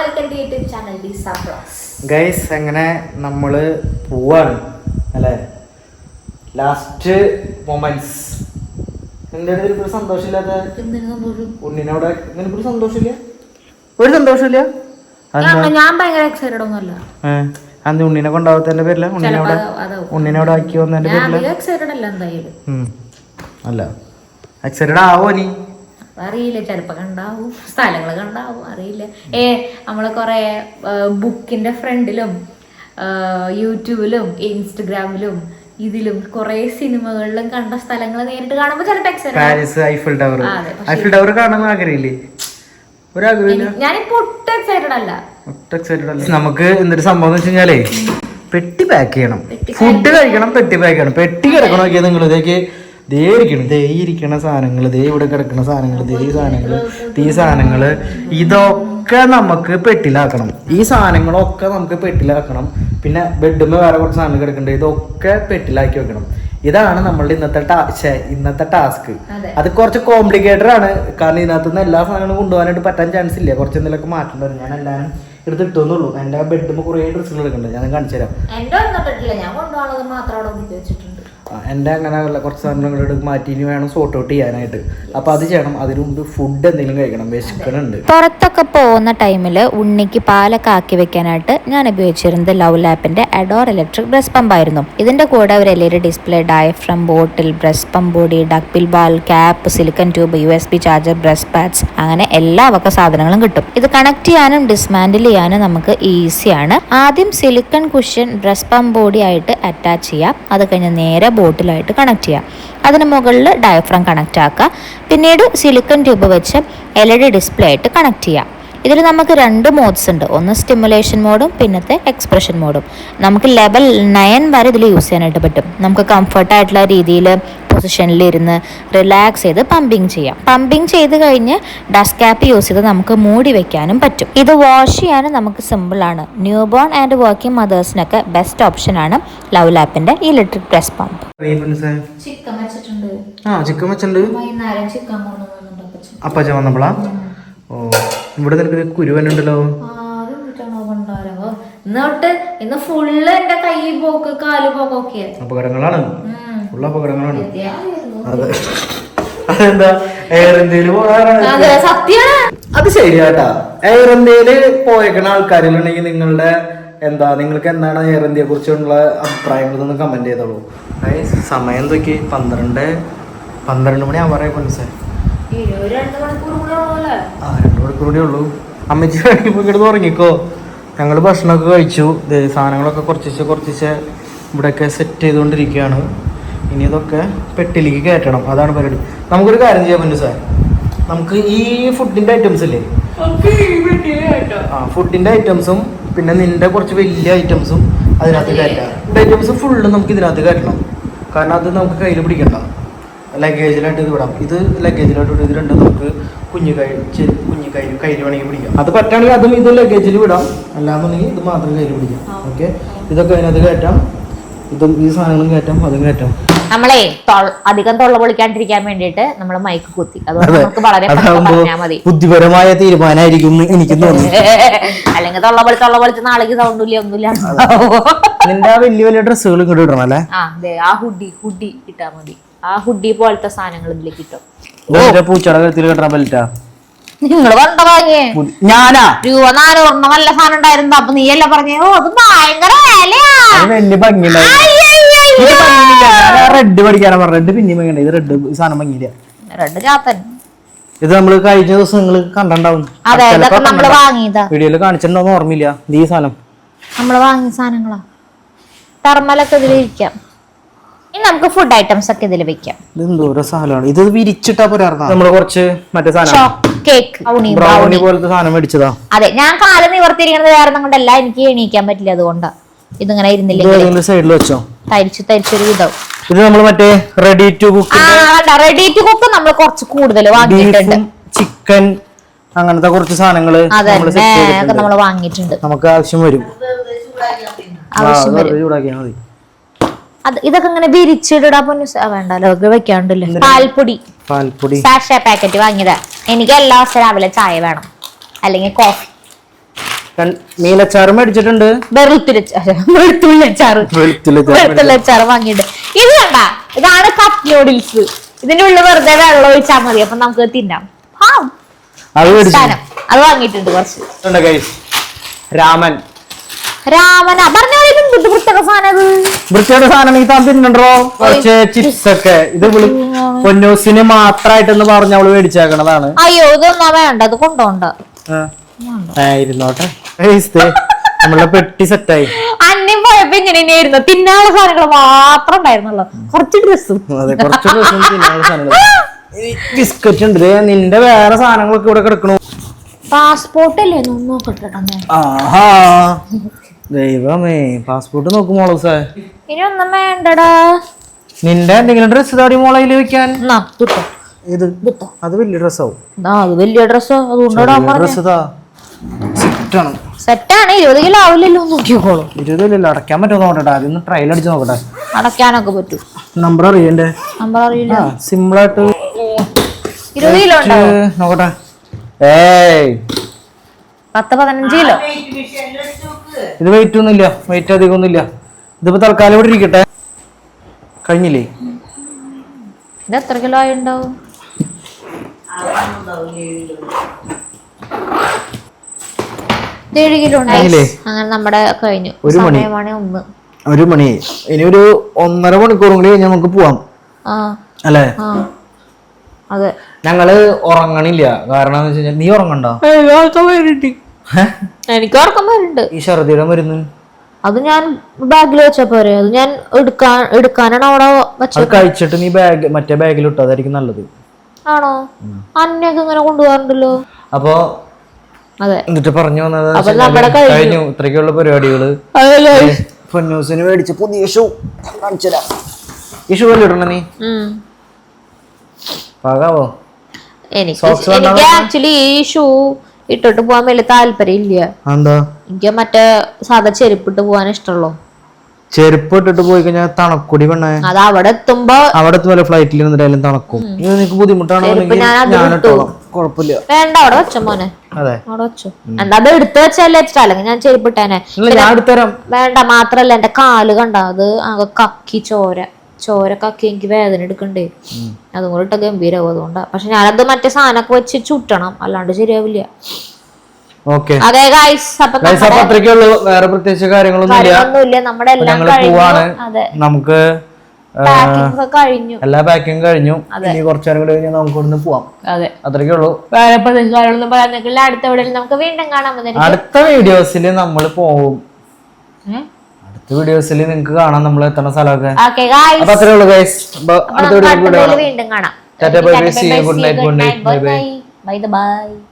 Welcome to YouTube channel guys എങ്ങനെ നമ്മൾ പോവാണ് അല്ലേ? ലാസ്റ്റ് മൊമെന്റ്സ് എന്റെ അടുത്ത് ഒരു സന്തോഷമില്ലാത്ത? ഉണ്ണിനവിടെ ഒരു സന്തോഷമില്ല? ഒരു സന്തോഷമില്ല. ഞാൻ- ഭയങ്കര എക്സൈറ്റഡ് ഒന്നുമല്ല. അന്ന് ഉണ്ണിനെ കൊണ്ടാവത്തതിന്റെ പേരില? ഉണ്ണിനവിടെ ചിലപ്പോ അത് അതാവും. ഉണ്ണിനെ ആക്കി വന്നതിന്റെ എക്സൈറ്റഡ് അല്ല എന്തായാലും. അല്ല. എക്സൈറ്റഡ് ആവോ നീ അറിയില്ല ചിലപ്പോ കണ്ടാവും. സ്ഥലങ്ങൾ കണ്ടാവും അറിയില്ല. ഏ നമ്മൾ കൊറേ ബുക്കിന്റെ ഫ്രണ്ടിലും യൂട്യൂബിലും ഇൻസ്റ്റഗ്രാമിലും ഇതിലും കൊറേ സിനിമകളിലും കണ്ട സ്ഥലങ്ങൾ നേരിട്ട് കാണുമ്പോ ചിലപ്പോ excited Paris Eiffel tower Eiffel tower കാണാൻ ആഗ്രഹമില്ലേ ഞാനിപ്പോ ഒട്ടും എക്സൈറ്റഡ് അല്ല. ഒട്ടും അല്ല. നമുക്ക് എന്തൊരു സംഭവം എന്ന് വെച്ച് കഴിഞ്ഞാലേ പെട്ടി പാക്ക് ചെയ്യണം. ഫുഡ് കഴിക്കണം പെട്ടി പാക്ക് ചെയ്യണം. പെട്ടി കിടക്കണം നിങ്ങൾ ഇതേക്ക് ദേ ഇരിക്കണം. ദേ ഈ ഇരിക്കണ സാധനങ്ങൾ ദേ ഇവിടെ കിടക്കുന്ന സാധനങ്ങൾ ദേ സാധനങ്ങൾ ഈ സാധനങ്ങൾ ഇതൊക്കെ നമുക്ക് പെട്ടിലാക്കണം. ഈ സാധനങ്ങളൊക്കെ നമുക്ക് പെട്ടിലാക്കണം. പിന്നെ ബെഡുമ്മ വേറെ കുറച്ച് സാധനങ്ങൾ കിടക്കുന്നുണ്ട് ഇതൊക്കെ പെട്ടിലാക്കി വെക്കണം. ഇതാണ് നമ്മളുടെ ഇന്നത്തെ ടാ ഇന്നത്തെ ടാസ്ക്. അതെ. കുറച്ച് കോംപ്ലിക്കേറ്റഡ് ആണ്. കാരണം ഇതിനകത്ത് നിന്ന് എല്ലാ സാധനങ്ങളും കൊണ്ടുപോകാനായിട്ട് പറ്റാൻ ചാൻസ് ഇല്ല. കുറച്ച് എന്തെങ്കിലുമൊക്കെ മാറ്റം വരും. ഞാൻ എല്ലാവരും എടുത്തിട്ടൊന്നുള്ളൂ എന്റെ ബെഡുമ്പോൾ കുറേ ഡ്രസ്സുകൾ എടുക്കുന്നുണ്ട് ഞാൻ കാണിച്ചു തരാം എന്റെ അങ്ങനെ ഉള്ള കുറച്ച് സാധനങ്ങൾ മാറ്റി ഇനി വേണം സോർട്ട് ഔട്ട് ചെയ്യാനായിട്ട്. അപ്പോൾ അത് ചെയ്യണം. അതിന് മുമ്പ് ഫുഡ് എന്തെങ്കിലും കഴിക്കണം. വിശക്കണുണ്ട് പുറത്തൊക്കെ പോകുന്ന ടൈമിൽ ഉണ്ണിക്ക് പാലൊക്കെ ആക്കി വെക്കാനായിട്ട് ഞാൻ ഉപയോഗിച്ചിരുന്നത് ലവ് ലാപ്പിന്റെ അഡോർ ഇലക്ട്രിക് ബ്രസ് പമ്പ് ആയിരുന്നു. ഇതിന്റെ കൂടെ ഒരു L E display diaphragm bottle breast pump body duckbill valve cap silicone tube U S B charger breast pads അങ്ങനെ എല്ലാ വക സാധനങ്ങളും കിട്ടും. ഇത് കണക്ട് ചെയ്യാനും ഡിസ്മാൻഡിൽ ചെയ്യാനും നമുക്ക് ഈസിയാണ് ആദ്യം silicone cushion breast pump body ആയിട്ട് അറ്റാച്ച് ചെയ്യാം. അത് കഴിഞ്ഞ് നേരെ ബോട്ടിലായിട്ട് കണക്ട് ചെയ്യാം. അതിന് മുകളിൽ ഡയഫ്രം കണക്ട് ആക്കുക പിന്നീട് സിലിക്കൺ ട്യൂബ് വെച്ച് എൽ ഇ ഡി ഡിസ്പ്ലേ ആയിട്ട് കണക്ട് ചെയ്യാം. ഇതിൽ നമുക്ക് രണ്ട് മോഡ്സ് ഉണ്ട്. ഒന്ന് സ്റ്റിമുലേഷൻ മോഡും പിന്നത്തെ എക്സ്പ്രഷൻ മോഡും നമുക്ക് ലെവൽ നയൻ വരെ ഇതിൽ യൂസ് ചെയ്യാനായിട്ട് പറ്റും. നമുക്ക് കംഫർട്ടായിട്ടുള്ള രീതിയിൽ പൊസിഷനിൽ ഇരുന്ന് റിലാക്സ് ചെയ്ത് പമ്പിങ് ചെയ്യാം. പമ്പിങ് ചെയ്ത് കഴിഞ്ഞ് ഡസ്റ്റ് ക്യാപ്പ് യൂസ് ചെയ്ത് നമുക്ക് മൂടി വെക്കാനും പറ്റും. ഇത് വാഷ് ചെയ്യാനും നമുക്ക് സിമ്പിൾ ആണ്. ന്യൂ ബോൺ ആൻഡ് വർക്കിംഗ് മദേഴ്സിനൊക്കെ ബെസ്റ്റ് ഓപ്ഷനാണ് ലവ് ലാപ്പിന്റെ ഇലക്ട്രിക് പ്രസ് പമ്പ് ചിക്കൻ വെച്ചിട്ടുണ്ട്. ആ ചിക്കൻ വെച്ചിട്ടുണ്ട്. വൈകുന്നേരം ചിക്കൻ കൊണ്ടുവന്നുണ്ട് അപ്പച്ച വന്നപ്പോളാ? ഓ. ഇവിടെ നിനക്ക് കുരുവനുണ്ടല്ലോ. എന്നിട്ട് ഇന്ന് ഫുള്ള് എന്റെ കൈ പോക്ക് കാൽ പോക്കൊക്കെ അപകടങ്ങളാണ്. ഫുള്ള് അപകടങ്ങളാണ്. അതെ. അതെന്താ? എയർ പോകാറാണ് അതെ സത്യാണ്. അത് ശരിയാട്ടാ. എയർ ഇന്ത്യയിൽ പോയേക്കണ ആൾക്കാരിലുണ്ടെങ്കിൽ നിങ്ങളുടെ എന്താ നിങ്ങൾക്ക് എന്താണ് എയർ ഇന്ത്യയെ കുറിച്ചുള്ള അഭിപ്രായങ്ങൾ ഒന്ന് കമന്റ് ചെയ്തോളൂ സമയം എന്തൊക്കെ? പന്ത്രണ്ട് പന്ത്രണ്ട് മണി ആവാറായി പോലും സാർ ആ രണ്ട് മണിക്കൂർ കൂടി ഉള്ളൂ. അമ്മച്ചി വേണമെങ്കിൽ ഇങ്ങോട്ട് ഉറങ്ങിക്കോ. ഞങ്ങൾ ഭക്ഷണമൊക്കെ കഴിച്ചു. സാധനങ്ങളൊക്കെ കുറച്ചിച്ച് കുറച്ചിച്ച് ഇവിടെയൊക്കെ സെറ്റ് ചെയ്തുകൊണ്ടിരിക്കുകയാണ്. ഇനി ഇതൊക്കെ പെട്ടിലേക്ക് കയറ്റണം. അതാണ് പരിപാടി. നമുക്കൊരു കാര്യം ചെയ്യാൻ പറ്റും സാർ. നമുക്ക് ഈ ഫുഡിന്റെ ഐറ്റംസ് ഇല്ലേ? ആ ഫുഡിന്റെ ഐറ്റംസും പിന്നെ നിന്റെ കുറച്ച് വലിയ ഐറ്റംസും അതിനകത്ത് കയറ്റാം. ഫുഡ് ഐറ്റംസ് ഫുള്ള് നമുക്ക് ഇതിനകത്ത് കയറ്റണം. കാരണം അത് നമുക്ക് കയ്യിൽ പിടിക്കണ്ട. ലഗേജിലായിട്ട് ഇത് വിടാം. ഇത് ലഗേജിലായിട്ട് വിടും. ഇത് രണ്ടും നമുക്ക് കുഞ്ഞു കൈ കുഞ്ഞു കൈ കയ്യിൽ വേണമെങ്കിൽ പിടിക്കാം. അത് പറ്റുകയാണെങ്കിൽ അതും ഇത് ലഗേജിൽ വിടാം. അല്ലാന്നുണ്ടെങ്കിൽ ഇത് മാത്രം കയ്യിൽ പിടിക്കാം. ഓക്കെ? ഇതൊക്കെ അതിനകത്ത് കയറ്റാം. ഇതും ഈ സാധനങ്ങളും കയറ്റാം. അതും കയറ്റാം. നമ്മളെ അധികം തൊള്ള പൊളിക്കാണ്ടിരിക്കാൻ വേണ്ടിയിട്ട് നമ്മൾ മൈക്ക് കുത്തി. അതുകൊണ്ട് നമുക്ക് വളരെ മതി. ബുദ്ധിപരമായ തീരുമാനമായിരിക്കും എനിക്ക് തോന്നുന്നു. അല്ലെങ്കിൽ തൊള്ള പൊളി തൊള്ള പൊളിച്ച് നാളേക്ക് സൗണ്ട് ഇല്ല ഒന്നുമില്ല നിന്റെ വലിയ വലിയ ഡ്രസ്സുകൾ ഇങ്ങോട്ട് ഇടണം അല്ലേ? ആ ഹുഡി ഹുഡി ഇട്ടാ മതി. ആ ഹുഡി പോലത്തെ സാധനങ്ങൾ ഇതിലേക്ക് കിട്ടും. പൂച്ചയുടെ കഴുത്തിൽ കെട്ടണ ബെൽറ്റാ നിങ്ങൾ വാങ്ങിയേ ഞാനാ? രൂപ നാനൂറിന് നല്ല സാധനം ഉണ്ടായിരുന്നു. അപ്പൊ നീയല്ല പറഞ്ഞേ? ഓ അത് ഭയങ്കര റെഡ് പഠിക്കാനാ പറഞ്ഞ റെഡ് പിന്നെയും ഭംഗിയുണ്ട്. ഇത് റെഡ് സാധനം ഭംഗിയില്ല. റെഡ് ചാത്തൻ ഇത് നമ്മൾ കഴിഞ്ഞ ദിവസം നിങ്ങൾ കണ്ടിട്ടുണ്ടാവും. വീഡിയോയിൽ കാണിച്ചിട്ടുണ്ടോന്ന് ഓർമ്മയില്ല. ഈ സാധനം. നമ്മൾ വാങ്ങിയ സാധനങ്ങളാ. ടർമലൊക്കെ ഇതിൽ ഇരിക്കാം ഇനി നമുക്ക് ഫുഡ് ഐറ്റംസ് ഒക്കെ ഇതിൽ വെക്കാം. ഇത് സാധനമാണ്. ഇത് വിരിച്ചിട്ടാ പോരാർന്ന നമ്മൾ കുറച്ച് മറ്റേ സാധനം. കേക്ക് ബ്രൗണി പോലത്തെ സാധനം മേടിച്ചതാ. അതെ ഞാൻ കാൽ നിവർത്തിയിരിക്കുന്നത് കാരണം കൊണ്ടല്ല എനിക്ക് എണീക്കാൻ പറ്റില്ല അതുകൊണ്ട്. ഇതിങ്ങനെ ഇരുന്നില്ല സൈഡിൽ വെച്ചോ? തരിച്ചു തരിച്ചൊരു വിധം. ഇത് നമ്മൾ മറ്റേ റെഡി ടു കുക്ക് ആ റെഡി ടു കുക്ക് നമ്മൾ കുറച്ച് കൂടുതൽ വാങ്ങിയിട്ടുണ്ട്. ചിക്കൻ അങ്ങനത്തെ കുറച്ച് സാധനങ്ങൾ നമ്മൾ നമ്മൾ വാങ്ങിയിട്ടുണ്ട്. നമുക്ക് ആവശ്യം വരും. ആവശ്യം വരും. ചൂടാക്കിയാൽ മതി. അത് ഇതൊക്കെ ഇങ്ങനെ വിരിച്ചിടാ പൊന്നു വേണ്ടല്ലോ. ഒക്കെ വെക്കാണ്ടല്ലോ? പാൽപ്പൊടി. പാൽപ്പൊടി. സാഷ പാക്കറ്റ് വാങ്ങിയതാ. എനിക്ക് എല്ലാ ദിവസവും രാവിലെ ചായ വേണം. അല്ലെങ്കിൽ കോഫി മീനച്ചാറ് മേടിച്ചിട്ടുണ്ട്? വെളുത്തുള്ളി വെളുത്തുള്ളി അച്ചാറ്. വെളുത്തുള്ളി അച്ചാറ് വെളുത്തുള്ളി അച്ചാറ് വാങ്ങിയിട്ട് ഇത് കണ്ട? ഇതാണ് കപ്പ് നൂഡിൽസ് ഇതിന്റെ ഉള്ളിൽ വെറുതെ വെള്ളം ഒഴിച്ചാൽ മതി. അപ്പൊ നമുക്ക് തിന്നാം. അത് വാങ്ങിയിട്ടുണ്ട് കുറച്ച്. രാമൻ. രാമന. പറഞ്ഞു വൃത്തിയൊക്കെ സാധനം വൃത്തിയുടെ സാധനം ഈ താൻ തിന്നണ്ടോ കുറച്ച് ചിപ്സ് ഒക്കെ ഇത് പൊന്നൂസിന് മാത്രായിട്ടെന്ന് പറഞ്ഞ അവൾ മേടിച്ചേക്കണതാണ്. അയ്യോ ഇതൊന്നാ വേണ്ട. അത് കൊണ്ടോണ്ട. ഇരുന്നോട്ടെ. നമ്മളെ പെട്ടി സെറ്റായി. അന്യം പോയപ്പോ ഇങ്ങനെ തന്നെയായിരുന്നു തിന്നാനുള്ള സാധനങ്ങൾ മാത്രം ഉണ്ടായിരുന്നല്ലോ കുറച്ച് ഡ്രസ്സും. അതെ കുറച്ച് ദിവസം തിന്നാനുള്ള സാധനങ്ങൾ. ബിസ്ക്കറ്റ് ഉണ്ട്. നിന്റെ വേറെ സാധനങ്ങളൊക്കെ ഇവിടെ കിടക്കണു. പാസ്പോർട്ട് അല്ലേ നോക്കട്ടെ ട്ടോ ആഹാ. ദൈവമേ പാസ്പോർട്ട് നോക്കും മോളൂസേ ഇനി ഒന്നും വേണ്ടടാ. നിന്റെ എന്തെങ്കിലും ഡ്രസ് താടി മോളയിൽ വെക്കാൻ? എന്നാ കിട്ടോ ഇത് അത് വലിയ ഡ്രസ്സാവും ആ അത് വലിയ ഡ്രസ്സോ അതുകൊണ്ടോടാ ഡ്രസ് താ സെറ്റാണ് സെറ്റാണ് ഇരുപത് കിലോ ആവില്ലല്ലോ നോക്കിക്കോളൂ. ഇരുപതില്ല അടയ്ക്കാൻ പറ്റുമോ നോക്കട്ടെ. ആദ്യം ട്രയൽ അടിച്ച് നോക്കട്ടെ. അടയ്ക്കാനൊക്കെ പറ്റും. നമ്പർ അറിയണ്ടേ? നമ്പർ അറിയില്ല. ആ സിമ്പിളായിട്ട് ഇരുപത് കിലോ ഉണ്ടോ നോക്കട്ടെ. ഏയ് പത്ത് പതിനഞ്ച് കിലോ. ഇത് വെയിറ്റ് ഒന്നുമില്ല. വെയിറ്റ് അധികം ഒന്നുമില്ല ഇതിപ്പോ തൽക്കാലം ഇവിടെ ഇരിക്കട്ടെ. കഴിഞ്ഞില്ലേ? ഇത് എത്ര കിലോ ആയി ഉണ്ടാവും ഇത് ഏഴ് കിലോ ഉണ്ടായി കഴിഞ്ഞില്ലേ? അങ്ങനെ നമ്മുടെ കഴിഞ്ഞു. ഒരു മണി. സമയമാണ് ഒന്ന്. ഒരു മണി. ഇനി ഒരു ഒന്നര മണിക്കൂറും കൂടി കഴിഞ്ഞാൽ നമുക്ക് പോവാം. ആ. അല്ലേ? ആ. അതെ. ഞങ്ങൾ ഉറങ്ങണില്ല. കാരണം എന്ന് വെച്ച് കഴിഞ്ഞാൽ നീ ഉറങ്ങണ്ടോ? എനിക്ക് ഉറക്കം വരുന്നുണ്ട് ഈ ഛർദിയുടെ മരുന്ന്? അത് ഞാൻ ബാഗിൽ വെച്ചാ പോരെ. അത് ഞാൻ എടുക്കാൻ എടുക്കാനാണ് അവിടെ വെച്ചത്. കഴിച്ചിട്ട് നീ ബാഗ് മറ്റേ ബാഗിൽ ഇട്ടതായിരിക്കും നല്ലത്. ആണോ? അന്നൊക്കെ ഇങ്ങനെ കൊണ്ടുപോകാറുണ്ടല്ലോ. അപ്പോ എന്നിട്ട് പറഞ്ഞു വന്നത് കഴിഞ്ഞു. ഇത്രയ്ക്കുള്ള പരിപാടികൾ. ഫന്നൂസിന് മേടിച്ച പുതിയ ഷൂ കാണിച്ചുതരാം ഈ ഷൂ അല്ലേ ഇടണ നീ. പാകാവോ? എനിക്ക് ആക്ച്വലി ഈ ഷൂ ഇട്ടിട്ട് പോവാൻ വലിയ താല്പര്യം ഇല്ല എന്താ എനിക്ക് മറ്റേ സാധാ ചെരുപ്പിട്ട് പോവാൻ ഇഷ്ടമുള്ളൂ. ചെരുപ്പ് ഇട്ടിട്ട് പോയി കഴിഞ്ഞാൽ തണക്കുടി പെണ്ണേ. അത് അവിടെ എത്തുമ്പോ അവിടെ എത്തുമ്പോൾ ഫ്ലൈറ്റിൽ നിന്നിട്ടായാലും തണക്കും. നിനക്ക് ബുദ്ധിമുട്ടാണെന്നുണ്ടെങ്കിൽ ഞാൻ ഇട്ടോളാം. കുഴപ്പമില്ല. വേണ്ട അവിടെ വെച്ചോ മോനെ. അതെ. അവിടെ വെച്ചോ. എന്താ അത് എടുത്ത് വെച്ചല്ലേ വെച്ചിട്ട് അല്ലെങ്കിൽ ഞാൻ ചെരുപ്പിട്ടേനെ. വേണ്ട മാത്രല്ല എന്റെ കാൽ കണ്ട? അത് ആകെ കക്കി ചോര. ചോര കക്കി എനിക്ക് വേദന എടുക്കണ്ടേ. അതും കൂടെ ഇട്ട ഗംഭീരാവും അതുകൊണ്ടാ. പക്ഷെ ഞാനത് മറ്റേ സാധനമൊക്കെ വെച്ച് ചുട്ടണം. അല്ലാണ്ട് ശരിയാവില്ല. അതെ ഗൈസ് വേറെ പ്രത്യേകിച്ച് കാര്യങ്ങളൊന്നും ഇല്ല ഒന്നുമില്ല നമ്മുടെ എല്ലാം കഴിഞ്ഞു. നമുക്ക് പാക്കിംഗ് കഴിഞ്ഞു. എല്ലാ പാക്കിങ് കഴിഞ്ഞു. ഇനി കുറച്ചു കൂടി കഴിഞ്ഞാൽ നമുക്ക് ഇവിടുന്ന് പോവാം. അതെ. അത്രയ്ക്കേ ഉള്ളൂ. വേറെ പറയാൻ നിൽക്കില്ല. അടുത്ത വീഡിയോയിൽ നമുക്ക് വീണ്ടും കാണാൻ അടുത്ത വീഡിയോസിൽ നമ്മൾ പോവും. വീഡിയോസിൽ നിങ്ങൾക്ക് കാണാം നമ്മൾ എത്തണ സ്ഥലമൊക്കെ. അപ്പൊ അത്രേ ഉള്ളൂ ഗൈസ് അടുത്ത video bye good night bye night bye bye bye bye